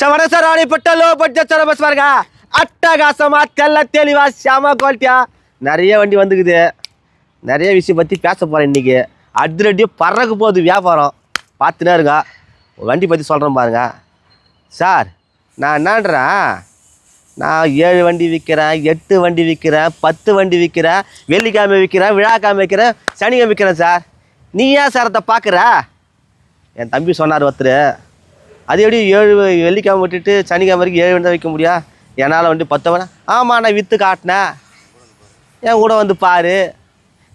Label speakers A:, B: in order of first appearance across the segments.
A: Sir வணக்கம் sir ராணிப்பட்ட low budget bus பாருங்க. அட்டகாசமா தெல்ல தெளிவா செம குவாலிட்டியா நிறைய வண்டி வந்துக்குது. நிறைய விஷயம் பற்றி பேச போகிறேன் இன்னைக்கு. அதிரடியாக பறக்க போகுது வியாபாரம். பார்த்துனே இருங்க. வண்டி பற்றி சொல்கிறேன் பாருங்க. சார் நான் என்னன்றேன்? நான் ஏழு வண்டி விற்கிறேன் எட்டு வண்டி விற்கிறேன் பத்து வண்டி விற்கிறேன் வெள்ளிக்கிழமை விற்கிறேன் விழாக்கிழமை விற்கிறேன் சனிக்கிழமை விற்கிறேன் சார். நீ ஏன் சார் அதை பார்க்குற? என் தம்பி சொன்னார் ஒருத்தர். அது எப்படி ஏழு வெள்ளிக்கிழமை விட்டுட்டு சனிக்கிழமை வரைக்கும் ஏழு வண்டி தான் விற்க முடியும் என்னால் வந்து பத்தவனா? ஆமாம் நான் விற்று காட்டினேன். என் கூட வந்து பாரு.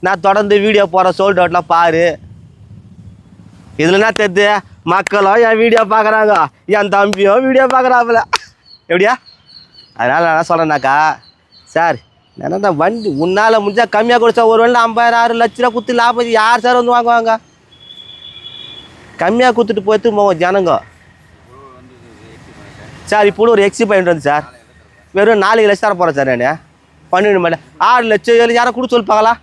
A: நான் தொடர்ந்து வீடியோ போகிறேன் சோல்ட் அவுட்லாம் பாரு. இதில் என்ன தெரியுது? மக்களும் என் வீடியோ பார்க்குறாங்க என் தம்பியும் வீடியோ பார்க்குறாப்புல எப்படியா? அதனால் நான் என்ன சொல்கிறேன்னாக்கா சார் என்னடா வண்டி உன்னால் முடிஞ்சால் கம்மியாக கொடுத்தா ஒரு வேளை ஐம்பதாயிரம் ஆறு லட்ச ரூபா கொடுத்து லாபம் யார் சார் வந்து வாங்குவாங்க? கம்மியாக கொடுத்துட்டு போயிட்டு போவோம் ஜனங்க. சார் இப்போ ஒரு எக்ஸி பாயிண்ட் வந்து சார். வெறும் நாலு லட்சம் தர போகிறேன் சார் நான். பன்னெண்டு மணி ஆறு லட்சம் ஏழு யாரை கொடுத்து சொல்லி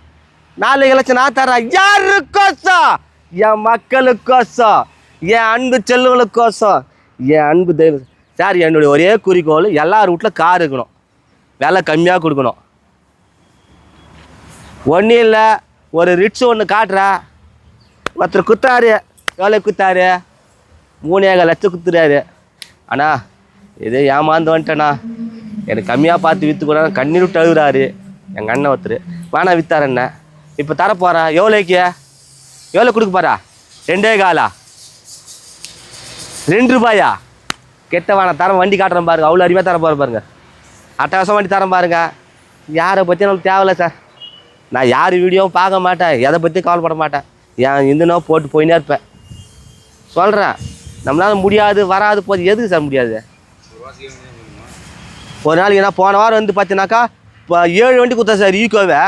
A: நாலு லட்சம் நான் தரேன் யாருக்கோசம்? என் மக்களுக்கோசம். என் அன்பு செல்லுங்களுக்கோசம் என் அன்பு தெய்வம் சார் என்னுடைய ஒரே குறிக்கோள் எல்லார் வீட்டில் கார் இருக்கணும். விலை கம்மியாக கொடுக்கணும். ஒன்றும் இல்லை. ஒரு ரிட்ஸ் ஒன்று காட்டுறா. ஒருத்தர் குத்தாரு எவ்வளோ குத்தாரு ஏக லட்சம் குத்துறாரு அண்ணா இதே ஏமாந்து வந்துட்டேண்ணா எனக்கு கம்மியாக பார்த்து விற்று கூட கண்ணீர் விட்டு அழுகுறாரு எங்கள் அண்ணன் ஒருத்தர். வேணா விற்றார் என்ன? இப்போ தர போகிறேன் எவ்வளோக்கு எவ்வளோ கொடுக்க போறா? ரெண்டே காலா? ரெண்டு ரூபாயா? கெட்ட வேணாம் தரம் வண்டி காட்டுறேன் பாருங்க. அவ்வளோ அறிவாக தர போகிற பாருங்க. அட்டகாசம் வண்டி தரேன் பாருங்க. யாரை பற்றி நமக்கு தேவையில்ல சார். நான் யார் வீடியோவும் பார்க்க மாட்டேன். எதை பற்றி கவலைப்பட மாட்டேன். என் இந்துனோ போட்டு போயினே இருப்பேன். சொல்கிறேன் நம்மளால முடியாது வராது போது எதுக்கு சார் முடியாது? ஒரு நாளைக்கு நான் போன வாரம் வந்து பார்த்தீங்கன்னாக்கா இப்போ ஏழு வண்டி கொடுத்தேன் சார் ஈகோவை.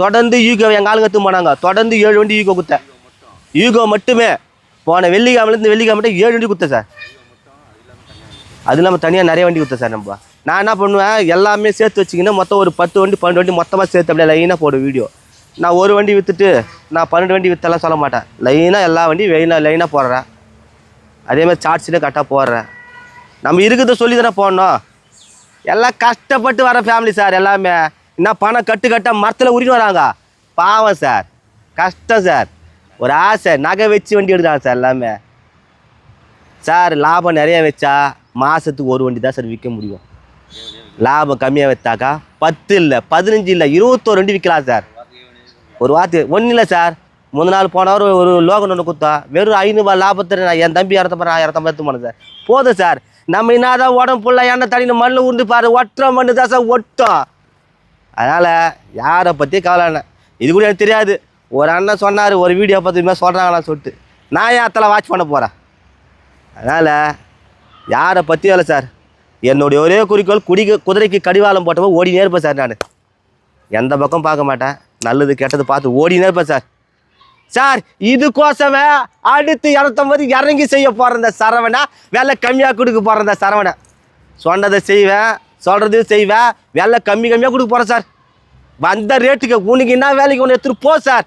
A: தொடர்ந்து ஈகோவை எங்கள் ஆளுங்க எடுத்து போனாங்க. தொடர்ந்து ஏழு வண்டி ஈகோ கொடுத்தேன் ஈகோ மட்டுமே. போன வெள்ளிக்கிழமைலேருந்து வெள்ளிக்கிழமை ஏழு வண்டி கொடுத்தேன் சார். அது இல்லாமல் தனியாக நிறைய வண்டி கொடுத்தேன் சார் நம்ம. நான் என்ன பண்ணுவேன் எல்லாமே சேர்த்து வச்சிங்கன்னா மொத்தம் ஒரு பத்து வண்டி பன்னெண்டு வண்டி மொத்தமாக சேர்த்து அப்படியே லைனாக போடும் வீடியோ நான் ஒரு வண்டி விற்றுட்டு நான் பன்னெண்டு வண்டி விற்றெல்லாம் சொல்ல மாட்டேன். லைனாக எல்லா வண்டியும் லைனாக லைனாக போடுறேன். அதேமாதிரி சார்ட்ஸ்லேயும் கரெக்டாக போடுறேன். நம்ம இருக்கிறத சொல்லி தானே போடணும். எல்லாம் கஷ்டப்பட்டு வர ஃபேமிலி சார் எல்லாமே. என்ன பணம் கட்டு கட்ட மரத்தில் உருகி வராங்க? பாவம் சார் கஷ்டம் சார் ஒரு ஆசை நகை வச்சு வண்டி எடுக்கிறாங்க சார் எல்லாமே. சார் லாபம் நிறைய வச்சா மாதத்துக்கு ஒரு வண்டி தான் சார் விற்க முடியும். லாபம் கம்மியாக வைத்தாக்கா? பத்து இல்லை பதினஞ்சு இல்லை இருபத்தோரு வண்டி விற்கலாம் சார் ஒரு வார்த்தை ஒன்றும் இல்லை சார் முந்த நாள் போனவர் ஒரு லோகன் ஒன்று கொடுத்தா வெறும் ஐநூறுபா லாபத்தில் நான் என் தம்பி இரநூத்தம்பது நான் இரத்தம்பது எடுத்து போனேன் சார் போதும் சார் நம்ம என்னதான் உடம்பு ஃபுல்லாக எண்ணெய் தண்ணி மண்ணு உண்டு பாரு ஒட்டுற மண்ணு தான் சார் ஒட்டும் அதனால் யாரை பற்றி கவலை இல்லை. இது கூட எனக்கு தெரியாது. ஒரு அண்ணன் சொன்னார் ஒரு வீடியோ பார்த்து இதுமாதிரி சொல்கிறாங்களான்னு சொல்லிட்டு. நான் ஏன் அத்தலை வாட்ச் பண்ண போகிறேன் அதனால் யாரை பற்றி இல்லை சார். என்னுடைய ஒரே குறிக்கோள் குடிக்க குதிரைக்கு கடிவாளம் போட்டப்போ ஓடினே இருப்பேன் சார் நான். எந்த பக்கம் பார்க்க மாட்டேன். நல்லது கெட்டது பார்த்து ஓடினே இருப்பேன் சார். சார் இதுக்கோசமே அடுத்து இரநூத்தம்பது இறங்கி செய்ய போகிறந்த சரவணை விலை கம்மியாக கொடுக்க போகிறந்த சரவணை. சொன்னதை செய்வேன் சொல்கிறது செய்வேன் வெலை கம்மி கம்மியாக கொடுக்க போகிறேன் சார். வந்த ரேட்டுக்கு உனக்கு என்ன வேலைக்கு ஒன்று எடுத்துகிட்டு போ சார்.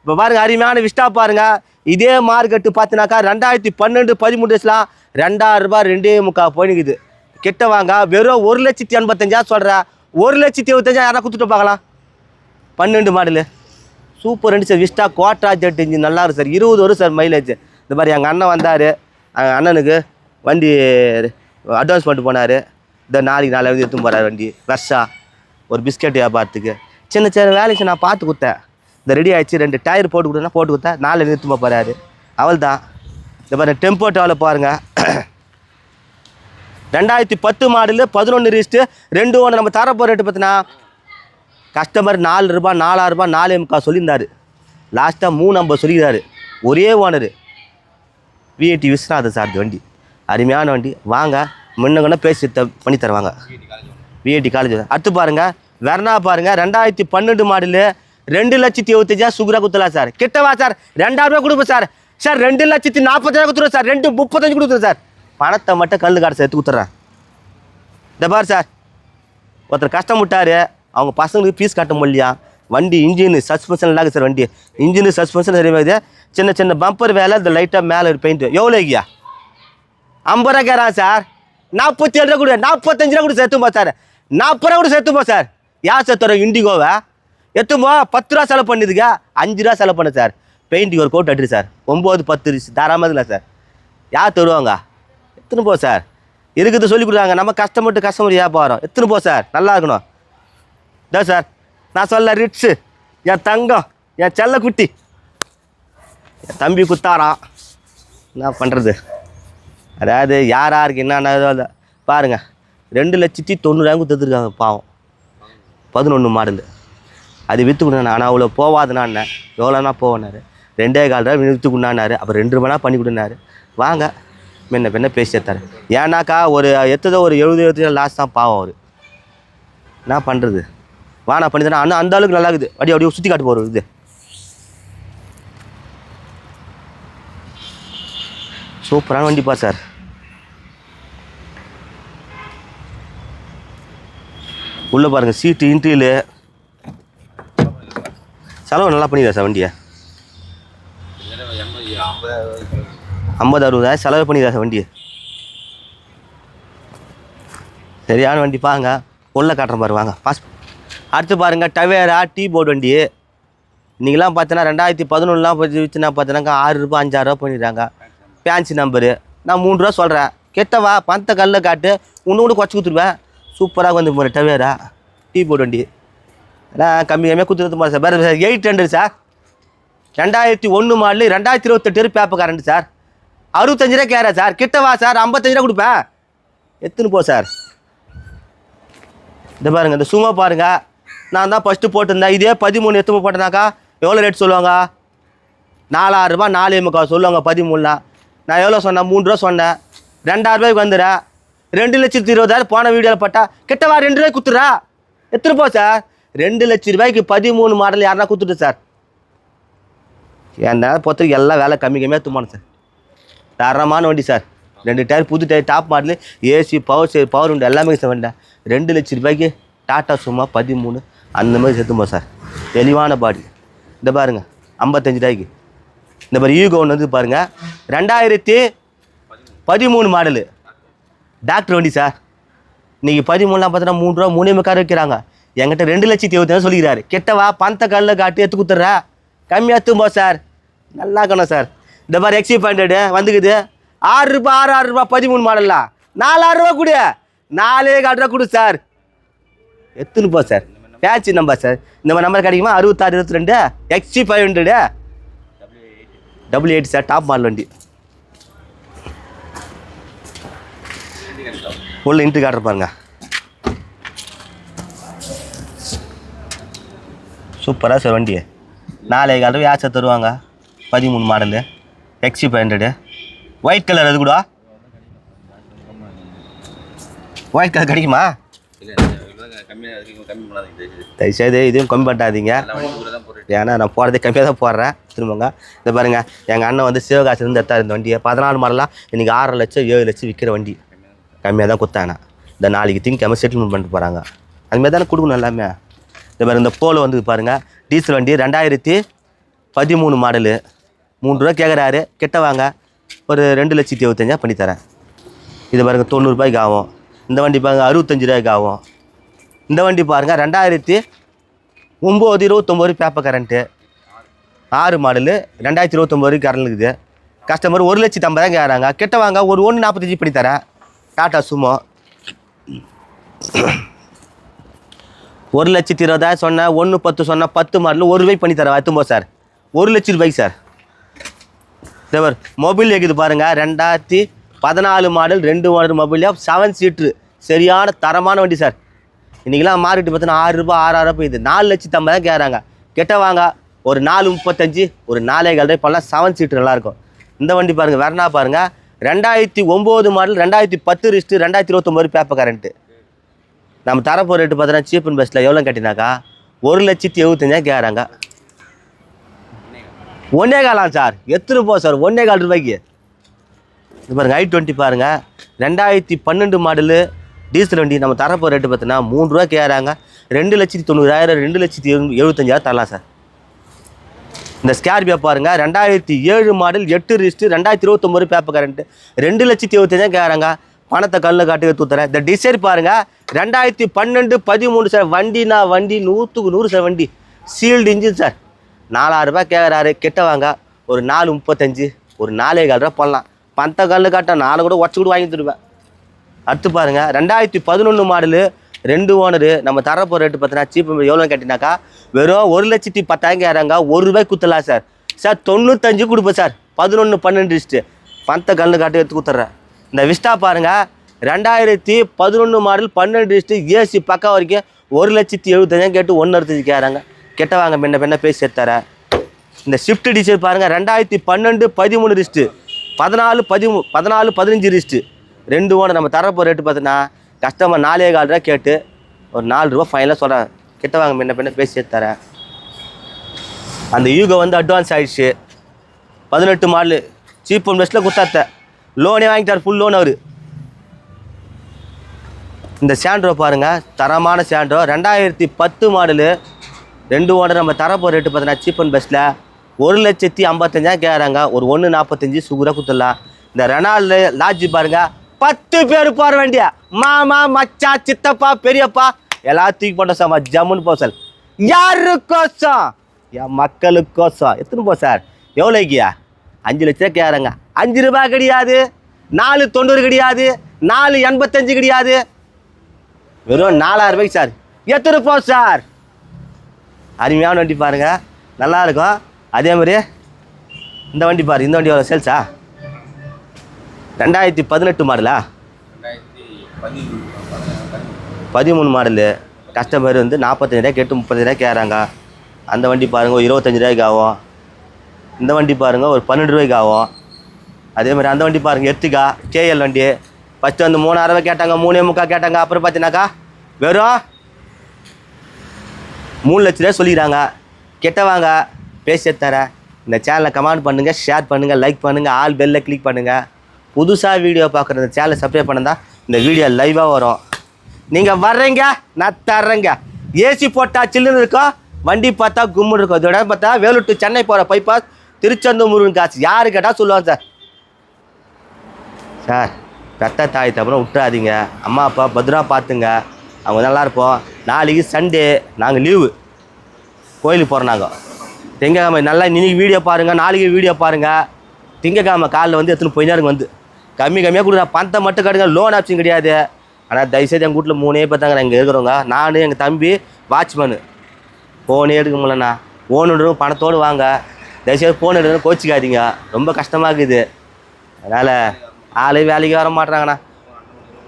A: இப்போ பாருங்க அருமையான விஸ்டா பாருங்க. இதே மார்க்கெட்டு பார்த்தினாக்கா ரெண்டாயிரத்தி பன்னெண்டு பதிமூணு வயசுலாம் ரெண்டாயிரம் ரூபாய் ரெண்டே முக்கால் போயினுக்குது கிட்ட வாங்க வெறும் ஒரு லட்சத்தி எண்பத்தஞ்சா சொல்கிறேன் ஒரு லட்சத்தி எழுபத்தஞ்சா யாரா கொடுத்துட்டு பார்க்கலாம் பன்னெண்டு மாடலு. சூப்பர் ரெண்டு sir Vista Quadrajet engine நல்லா இருக்கு சார். இருபது வரும் சார் மைலேஜ் இந்த மாதிரி எங்கள் அண்ணன் வந்தார். அண்ணனுக்கு வண்டி அட்வான்ஸ் பண்ணிட்டு போனார். இந்த நாளைக்கு நாளைக்கு எடுத்துன்னு போகிறார் வண்டி. ஃப்ரெஷ்ஷாக ஒரு பிஸ்கெட் வியாபாரத்துக்கு. சின்ன சின்ன வேலைக்கு நான் பார்த்து கொடுத்தேன் இந்த ரெடி ஆகிடுச்சு ரெண்டு டயர் போட்டு கொடுத்தா போட்டு கொடுத்தேன் நாலு நிறுத்துமா போகிறாரு அவள் தான். இந்த பாருங்க டெம்போ டவலில் பாருங்கள் ரெண்டாயிரத்தி பத்து மாடலு பதினொன்று ரிஸ்ட்டு ரெண்டு ஒன்று நம்ம தரப்போ ரேட்டு பார்த்தீங்கன்னா கஸ்டமர் நாலு ரூபா நாலாயிரம் ரூபாய் நாலே முக்கால் சொல்லியிருந்தாரு. லாஸ்ட்டாக மூணு ஐம்பது சொல்லியிருந்தாரு ஒரே ஓனர் விஐடி விஸ்வநாதன் சார் இந்த வண்டி. அருமையான வண்டி. வாங்க முன்னங்கன்னு பேசி த பண்ணி தருவாங்க. விஐடி காலேஜ் அடுத்து பாருங்கள் வெர்னா பாருங்க ரெண்டாயிரத்தி பன்னெண்டு மாடலு ரெண்டு லட்சத்தி எழுபத்தஞ்சா சுகுரா குத்தலாம் சார். கிட்டவா சார்? ரெண்டாயிரம் ரூபா கொடுப்போம் சார். சார் ரெண்டு லட்சத்தி நாற்பத்தாயிரம் கொடுத்துருவோம் சார். ரெண்டு முப்பத்தஞ்சு கொடுத்துருவோம் சார். பணத்தை மட்டும் கல் காடை சேர்த்து கொடுத்துட்றேன். இந்த பாரு சார். ஒருத்தர் கஷ்டம் விட்டார். அவங்க பசங்களுக்கு ஃபீஸ் கட்ட முடியலையா வண்டி இன்ஜின் சஸ்பென்ஷன் இல்லாத சார் வண்டி. இன்ஜின் சஸ்பென்ஷன் சரியாகுது சின்ன சின்ன பம்பர் வேலை இந்த லைட்டாக மேலே பெயிண்ட் எவ்வளோ ஐயா ஐம்பது ரூபா கேட்றான் சார் நாற்பத்தி ஏழு ரூபா கொடு நாற்பத்தஞ்சு ரூபா கூட சேர்த்துப்பா சார் நாற்பது ரூபா கூட சேர்த்துப்பா சார் யார் சேர்த்துறோம் இண்டிகோவை எத்தும்போ பத்து ரூபா செலவு பண்ணுதுங்க அஞ்சு ரூபா செலவு பண்ண சார் பெயிண்டிங் ஒரு கோட் அட்டு சார் ஒம்பது பத்து தாராளமாக இல்லை சார் யார் தருவாங்க? எத்தனை போ சார் இருக்குது சொல்லி கொடுக்குறாங்க. நம்ம கஸ்டமர்ட்டு கஸ்டமர் போகிறோம் எத்தனை போ சார் நல்லா இருக்கணும். இதோ சார் நான் சொல்ல ரிட்ஸு என் தங்கம் என் செல்ல குட்டி என் தம்பி குத்தாரான் என்ன பண்ணுறது அதாவது யார் யாருக்கு என்னென்ன இல்லை பாருங்கள் ரெண்டு லட்சத்தி தொண்ணூறாயிரம் கொடுத்துருக்காங்க பாவம். பதினொன்று மாடல் அது விற்று கொடுங்க ஆனால் அவ்வளோ போவாதுனாண்ணே எவ்வளோனா போவேனாரு? ரெண்டே கால் ரூபா விற்று கொண்டாடினாரு அப்புறம் ரெண்டு ரூபானா பண்ணி கொடுனாரு. வாங்க. முன்ன பின்ன பேசி எடுத்தாரு. ஏன்னாக்கா ஒரு எத்ததோ ஒரு எழுபது எழுபத்தி லாஸ் தான் பாவம் அவர். என்ன பண்ணுறது வானா பண்ணி தானே ஆனால் அந்த அளவுக்கு நல்லா இருக்குது அப்படியே அப்படியே சுற்றி காட்டு போகிற இது. சூப்பரான வண்டிப்பா சார். உள்ளே பாருங்கள் சீட்டு இன்ட்ரியில் செலவு நல்லா பண்ணிடுறா சார் வண்டியை? ஐம்பது அறுபதாயிரம் செலவு பண்ணிடுறா சார் வண்டியை? சரியான வண்டி பாருங்க. உள்ளே காட்டுறேன் பாரு வாங்க பாஸ் அடுத்து பாருங்க டவேரா டீ போர்டு வண்டி. இன்றைக்கெலாம் பார்த்தோன்னா ரெண்டாயிரத்தி பதினொன்றுலாம் போய் விற்றுனா பார்த்தோன்னாக்கா ஆறு ரூபா அஞ்சாயிரரூபா பண்ணிடுறாங்க. ஃபேன்சி நம்பரு நான் மூணு ரூபா சொல்கிறேன் கெட்டவா? பந்த கல்லில் காட்டு. ஒன்று கூட குறைச்சி கொடுத்துருவேன். சூப்பராக வந்து போகிறேன் டவேரா டீ போர்டு வண்டி. ஆனால் கம்மி கம்மியாக கொடுத்துருது மாதிரி சார் வேறு சார் எயிட் ஹண்ட்ரட் சார் ரெண்டாயிரத்தி ஒன்று மாடலு ரெண்டாயிரத்தி இருபத்தெட்டு பேப்பர் கரண்ட் சார் அறுபத்தஞ்சு ரூபா கேரா சார் கிட்டவா சார் ஐம்பத்தஞ்சு ரூபா கொடுப்பேன். எத்துன்னு போ சார் இந்த பாருங்க இந்த சும்மா பாருங்கள் நான் தான் ஃபஸ்ட்டு போட்டிருந்தேன். இதே பதிமூணு எத்தனை போட்டேனாக்கா எவ்வளோ ரேட் சொல்லுவாங்க? நாலாயிரரூபா நாலு நாலே முக்கால் சொல்லுவாங்க பதிமூணுனா நான் எவ்வளோ சொன்னேன்? மூணு ரூபா சொன்னேன். ரெண்டாயிரம் ரூபாய்க்கு வந்துடுறேன் ரெண்டு லட்சத்து இருபதாயிரம் போன வீடியோவில் பட்டா கிட்டவா ரெண்டு ரூபாய்க்கு குத்துறா எத்தனை போ சார் ரெண்டு லட்ச ரூபாய்க்கு பதிமூணு மாடல் யாருன்னா கொடுத்துட்டு சார் என் நேரம் பொறுத்தவரைக்கும் எல்லாம் வேலை கம்மி கம்மியாக தும்பானு சார் தரமான வண்டி சார் ரெண்டு டயர் புது tyre top model AC power power உண்டு எல்லாமே சார் வண்டி. ரெண்டு லட்ச ரூபாய்க்கு டாட்டா சும்மா பதிமூணு. அந்த மாதிரி சேர்த்துமா சார் தெளிவான பாடி இந்த பாருங்க ஐம்பத்தஞ்சு ரூபாய்க்கு. இந்த மாதிரி ஈகோ ஒன்று வந்து பாருங்கள் ரெண்டாயிரத்தி பதிமூணு மாடலு டாக்டர் வண்டி சார் இன்றைக்கி பதிமூணுலாம் பார்த்தோன்னா மூணு ரூபா மூணே முக்கால் வைக்கிறாங்க என்கிட்ட ரெண்டு லட்சத்தி இருபத்தஞ்சு சொல்லிக்கிறாரு. கெட்டவா பந்த கல்லில் காட்டி எடுத்து கொடுத்துட்றா கம்மியாக தூம்போ சார் நல்லா இருக்கணும் சார் இந்த மாதிரி எக்ஸி ஹண்ட்ரடு வந்துக்குது. ஆறு ரூபா ஆறு ஆறு ரூபா பதிமூணு மாடலாம் நாலாயிரம் ரூபா கொடு. நாலே காட்டுறா கொடு சார் எத்துன்னு போ சார் பேட்ச் நம்பர் சார் இந்த மாதிரி நம்பர் கிடைக்குமா? அறுபத்தாறு இருபத்தி ரெண்டு XD five hundred double eight sir top model வண்டி. உள்ள இன்ட்டு காட்டுற பாருங்க. சூப்பராக சார் வண்டி. நாளைக்கு கால் யார் சார் தருவாங்க? பதிமூணு model XE five hundred white colour அது கூட ஒயிட் கலர் கிடைக்குமா? தயவுசெய்து இதையும் கம்மி பண்ணாதீங்க ஏன்னா நான் போகிறதே கம்மியாக தான் போடுறேன். திரும்பங்க. இந்த பாருங்க எங்கள் அண்ணன் வந்து சிவகாசிலேருந்து எடுத்தார் இந்த வண்டியை. பதினாலு மாடலாம் இன்றைக்கி ஆறரை லட்சம் ஏழு லட்சம் விற்கிற வண்டி. கம்மியாக தான் கொடுத்தாங்க. இந்த நாளைக்கு திங்கக்கிழமை செட்டில்மெண்ட் பண்ணிட்டு போகிறாங்க அதுமாதிரி தானே கொடுக்கணும் எல்லாமே. இந்த பாருங்க இந்த போல வந்து பாருங்க. டீசல் வண்டி ரெண்டாயிரத்தி பதிமூணு மாடலு. மூணு ரூபா கேட்குறாரு கிட்ட வாங்க. ஒரு ரெண்டு லட்சத்தி இருபத்தஞ்சா பண்ணித்தரேன். இது பாருங்க தொண்ணூறுபாய்க்கு ஆகும். இந்த வண்டி பாருங்க அறுபத்தஞ்சு ரூபாய்க்கு ஆகும். இந்த வண்டி பாருங்கள் ரெண்டாயிரத்தி ஒம்பது இருபத்தொம்போது பேப்பர் கரண்ட்டு ஆறு மாடலு ரெண்டாயிரத்தி இருபத்தொம்போது கரண்ட் இருக்குது. கஸ்டமர் ஒரு லட்சத்தி ஐம்பதாயிரம் கேட்குறாங்க. கிட்ட வாங்க ஒரு ஒன்று நாற்பத்தஞ்சு பண்ணி தரேன். டாட்டா சுமோ ஒரு லட்சத்தி இருபதாயிரம் சொன்னேன் ஒன்று பத்து சொன்னால் பத்து மாடல் ஒரு ரூபாய் பண்ணி தரேன். எத்தும்போ சார் ஒரு லட்ச ரூபாய்க்கு சார் தேவர் மொபைல் இருக்குது பாருங்கள் ரெண்டாயிரத்தி பதினாலு மாடல் ரெண்டு மாடல் மொபைல் செவன் சீட்ரு சரியான தரமான வண்டி சார் இன்றைக்கெலாம் மார்க்கெட்டு பார்த்தீங்கன்னா ஆறு ரூபாய் ஆறாயிரம் ரூபாய் இது நாலு லட்சத்து ஐம்பது தான் கேட்குறாங்க கெட்ட வாங்க. ஒரு நாலு முப்பத்தஞ்சு ஒரு நாலே கால் இப்போல்லாம் செவன் சீட்டு நல்லாயிருக்கும் இந்த வண்டி பாருங்கள் வேறனா பாருங்கள் ரெண்டாயிரத்தி ஒம்பது மாடல் ரெண்டாயிரத்தி பத்து ரிஸ்ட்டு ரெண்டாயிரத்தி இருபத்தொம்போது பேப்பர் கரண்ட்டு நம்ம தரப்போ ரேட்டு பார்த்தோன்னா சீப் அண்ட் பெஸ்ட்டில் எவ்வளோ கட்டினாக்கா ஒரு லட்சத்தி எழுபத்தஞ்சாயிரம் கேட்குறாங்க ஒன்னே காலாம் சார்? எத்தனை போ சார்? ஒன்னே கால் ரூபாய்க்கு. இது பாருங்கள் ஐ டுவெண்ட்டி பாருங்கள் ரெண்டாயிரத்தி பன்னெண்டு மாடலு டீசல் வண்டி நம்ம தரப்போ ரேட்டு பார்த்தீங்கன்னா மூணு ரூபா கேட்குறாங்க ரெண்டு லட்சத்தி தொண்ணூறாயிரம் ரெண்டு லட்சத்தி எழுபத்தஞ்சாயிரம் தரலாம் சார். இந்த ஸ்கார்பியோ பாருங்கள் ரெண்டாயிரத்தி ஏழு மாடல் எட்டு ரிஸ்ட்டு ரெண்டாயிரத்தி இருபத்தொம்பது பேப்பர் கரண்ட்டு ரெண்டு லட்சத்தி இருபத்தஞ்சாயிரம் கேட்குறாங்க பணத்தை கல்லில் காட்டி தூத்துறேன். இந்த டிசைர் பாருங்கள் ரெண்டாயிரத்தி பன்னெண்டு பதிமூணு சார். வண்டினா வண்டி நூற்றுக்கு நூறு சார் வண்டி. Sealed engine sir. நாலாயிரரூபா கேட்குறாரு கிட்ட வாங்க. ஒரு நாலு முப்பத்தஞ்சு ஒரு நாலே கால் ரூபா பண்ணலாம் பணத்தை கல்லு காட்ட நாலு கூட உடச்சு கூட வாங்கி தருவேன் அடுத்து பாருங்கள் ரெண்டாயிரத்தி பதினொன்று மாடலு ரெண்டு ஓனரு நம்ம தரப்போ ரேட்டு பார்த்தீங்கன்னா சீப் எவ்வளோ கேட்டினாக்கா வெறும் ஒரு லட்சத்தி பத்தாயிரம் கேட்குறாங்க ஒரு ரூபாய் குத்தலாம் சார். சார் தொண்ணூத்தஞ்சு கொடுப்பேன் சார். பதினொன்று பன்னெண்டு லிஸ்ட்டு பந்த கல்லு காட்டி எடுத்து கொடுத்துட்றேன் இந்த விஸ்டா பாருங்கள் ரெண்டாயிரத்தி பதினொன்று மாடல் பன்னெண்டு லிஸ்ட்டு ஏசி பக்கம் வரைக்கும் ஒரு லட்சத்தி எழுபத்தஞ்சாயிரம் கேட்டு ஒன்று அறுபத்தஞ்சு கேட்குறாங்க கெட்ட வாங்க பின்ன பின்ன பேசி எடுத்துறேன். இந்த ஷிஃப்ட் டீச்சர் பாருங்கள் ரெண்டாயிரத்தி பன்னெண்டு பதிமூணு ரிஸ்ட்டு பதினாலு பதிமூ பதினாலு பதினஞ்சு ரிஸ்ட்டு ரெண்டு ஓனர் நம்ம தரப்போ ரேட்டு பார்த்தீங்கன்னா கஸ்டமர் நாலே கால் ரூபா கேட்டு ஒரு நாலு ரூபா ஃபைனலாக சொல்கிறேன் கிட்ட வாங்க முன்ன பின்ன பேசி தரேன். அந்த யூகோ வந்து அட்வான்ஸ் ஆகிடுச்சு பதினெட்டு மாடலு. சீப் அண்ட் பெஸ்ட்டில் கொடுத்தாத்த. லோனே வாங்கிட்டார் ஃபுல் லோன் அவர். இந்த சாண்ட்ரோ பாருங்கள் தரமான சாண்ட்ரோ ரெண்டாயிரத்தி பத்து மாடலு. ரெண்டு ஓனர் நம்ம தரப்போ ரேட்டு பார்த்தீங்கன்னா சீப் அண்ட் பெஸ்ட்டில் ஒரு லட்சத்தி ஐம்பத்தஞ்சாயிரம் கேட்குறாங்க ஒரு ஒன்று நாற்பத்தஞ்சு சுகுராக கொடுத்துடலாம். இந்த ரெனால்டு லாட்ஜி பாருங்கள் பத்து பேர் போகிற வேண்டிய. மாமா மச்சா சித்தப்பா பெரியப்பா எல்லாத்துக்கும் தூக்கி போட்டோம் சார் ஜம்முன்னு போ சார். யாருக்கோசம்? என் மக்களுக்கோசம். எத்தனை போ சார்? எவ்வளோக்கியா அஞ்சு லட்சம் ரூபா கேட்குறாங்க அஞ்சு ரூபாய் கிடையாது. நாலு தொண்ணூறு கிடையாது. நாலு எண்பத்தஞ்சு கிடையாது. வெறும் நாலாயிரம் ரூபாய்க்கு சார். எத்தனை போ சார்? அருமையான வண்டி பாருங்க. நல்லா இருக்கும். அதே மாதிரி இந்த வண்டி பாரு இந்த வண்டி எவ்வளோ சேல்ஸா ரெண்டாயிரத்தி பதினெட்டு மாடலா?
B: பதிமூணு
A: மாடலு. கஸ்டமர் வந்து நாற்பத்தஞ்சு கேட்டு முப்பத்தஞ்சு ரூபாய்க்கு கேட்குறாங்க அந்த வண்டி பாருங்கள் ஒரு ரூபாய்க்கு ஆகும். இந்த வண்டி பாருங்க ஒரு பன்னெண்டு ரூபாய்க்கு ஆகும். அதே மாதிரி அந்த வண்டி பாருங்க எர்த்திகா கேஎல் வண்டி. ஃபஸ்ட்டு வந்து மூணாயிரம் ரூபாய் கேட்டாங்க மூணே முக்கால் கேட்டாங்க. அப்புறம் பார்த்தீங்கன்னாக்கா வெறும் மூணு லட்ச ரூபா சொல்லிக்கிறாங்க. கெட்டவாங்க. பேசி தரேன். இந்த சேனலை கமெண்ட் பண்ணுங்கள் ஷேர் பண்ணுங்கள் லைக் பண்ணுங்கள் ஆல் பெல்லில் கிளிக் பண்ணுங்கள் புதுசாக வீடியோ பார்க்குற இந்த சேனலை சப்ஸ்கிரைப் பண்ணுந்தா இந்த வீடியோ லைவாக வரும். நீங்கள் வர்றீங்க நான் தர்றேங்க. ஏசி போட்டால் சில்லுன்னு இருக்கும் வண்டி பார்த்தா கும்முன்னு இருக்கும். இதோட பார்த்தா வேலூர் டு சென்னை போகிற பைபாஸ் திருச்செந்தூர் முருகன் காசு. யாரு கேட்டால் சொல்லுவாங்க சார். சார் பெத்த தாய் தப்புறம் விட்டுறாதீங்க. அம்மா அப்பா பத்திரமா பார்த்துங்க. அவங்க நல்லா இருப்போம். நாளைக்கு சண்டே நாங்கள் லீவு கோயிலுக்கு போகிறோம் நாங்கள் திங்கக்கிழமை நல்லா இன்னைக்கு வீடியோ பாருங்கள் நாளைக்கு வீடியோ பாருங்கள் திங்கக்கிழமை காலைல வந்து எடுத்துன்னு போய் வந்து. கம்மி கம்மியாக கொடுக்குற பணத்தை மட்டும் கட்டுங்க. லோன் ஆப்ஷன் கிடையாது. ஆனால் தயவுசெய்து எங்கள் வீட்டில் மூணே பேர் தாங்க இங்கே இருக்கிறவங்க. நான் எங்கள் தம்பி வாட்ச்மேனு ஃபோனே எடுக்க முடியலண்ணா. ஃபோன் எடுக்கணும் பணத்தோடு வாங்க. தயவுசெய்து ஃபோன் எடுக்கணும் கோச்சிக்காதீங்க. ரொம்ப கஷ்டமாக இருக்குது. அதனால் ஆளே வேலைக்கு வர மாட்றாங்கண்ணா.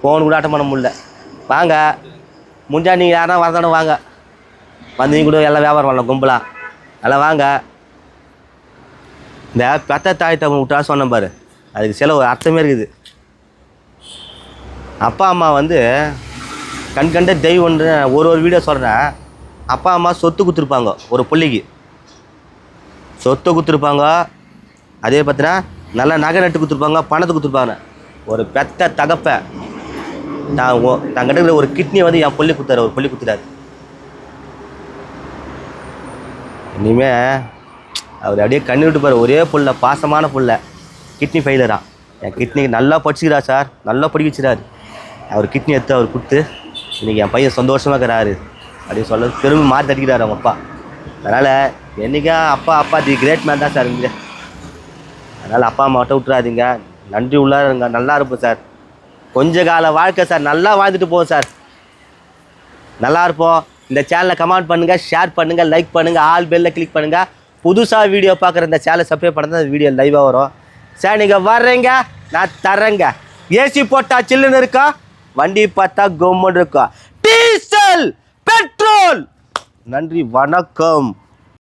A: ஃபோன் கூட ஆட்டம் பண்ண முடியல. வாங்க. முடிஞ்சா நீங்கள் யாரா வரதானே வாங்க. வந்தீங்க கூட எல்லாம் வியாபாரம் பண்ணலாம். கும்பலாக நல்லா வாங்க. இந்த பெத்த தாய் தமிழ் விட்டா சொன்னேன் பாரு. அதுக்கு சில ஒரு அர்த்தமே இருக்குது. அப்பா அம்மா வந்து கண் கண்ட தெய்வம்னு ஒரு ஒரு வீடியோ சொல்கிறேன் அப்பா அம்மா சொத்து கொடுத்துருப்பாங்க ஒரு பிள்ளைக்கு. சொத்தை கொடுத்துருப்பாங்க அதே பார்த்தீங்கன்னா நல்ல நகை நட்டு கொடுத்துருப்பாங்க பணத்தை கொடுத்துருப்பாங்க. ஒரு பெத்த தகப்பை நான் ஓ- நான் கிட்ட ஒரு கிட்னி வந்து என் புள்ளி கொடுத்தாரு ஒரு புள்ளி கொடுத்துட்டாரு. இனிமே அவர் அப்படியே கண்ணு விட்டு பாரு ஒரே புள்ள பாசமான புள்ள. கிட்னி ஃபெயிலரா என் கிட்னி நல்லா படிச்சுக்கிறா சார் நல்லா படிக்க வச்சுறாரு அவர் கிட்னி எடுத்து அவர் கொடுத்து இன்றைக்கி என் பையன் சந்தோஷமாக இருக்கிறாரு. அப்படின்னு சொல்ல திரும்ப மாறி தட்டிக்கிறாரு அவங்க அப்பா. அதனால் என்றைக்கா அப்பா அப்பா தி கிரேட் மேன் தான் சார் இங்கே. அதனால் அப்பா அம்மா மட்டும் விட்டுறாதீங்க. நன்றி உள்ளார இருங்க. நல்லா இருப்போம் சார் கொஞ்ச கால வாழ்க்கை சார் நல்லா வாழ்ந்துட்டு போவோம் சார் நல்லா இருப்போம். இந்த சேனலை கமெண்ட் பண்ணுங்கள் ஷேர் பண்ணுங்கள் லைக் பண்ணுங்கள் ஆல் பெல்லில் கிளிக் பண்ணுங்கள் புதுசாக வீடியோ பார்க்குற இந்த சேனலை சப்ஸ்கிரைப் பண்ணால் அந்த வீடியோ லைவாக வரும். சார் நீங்கள் வர்றீங்க. நான் தர்றேங்க. ஏசி போட்டா சில்லுன்னு இருக்கா? வண்டி பார்த்தா கும்முன்னு இருக்கும் டீசல் பெட்ரோல். நன்றி வணக்கம்.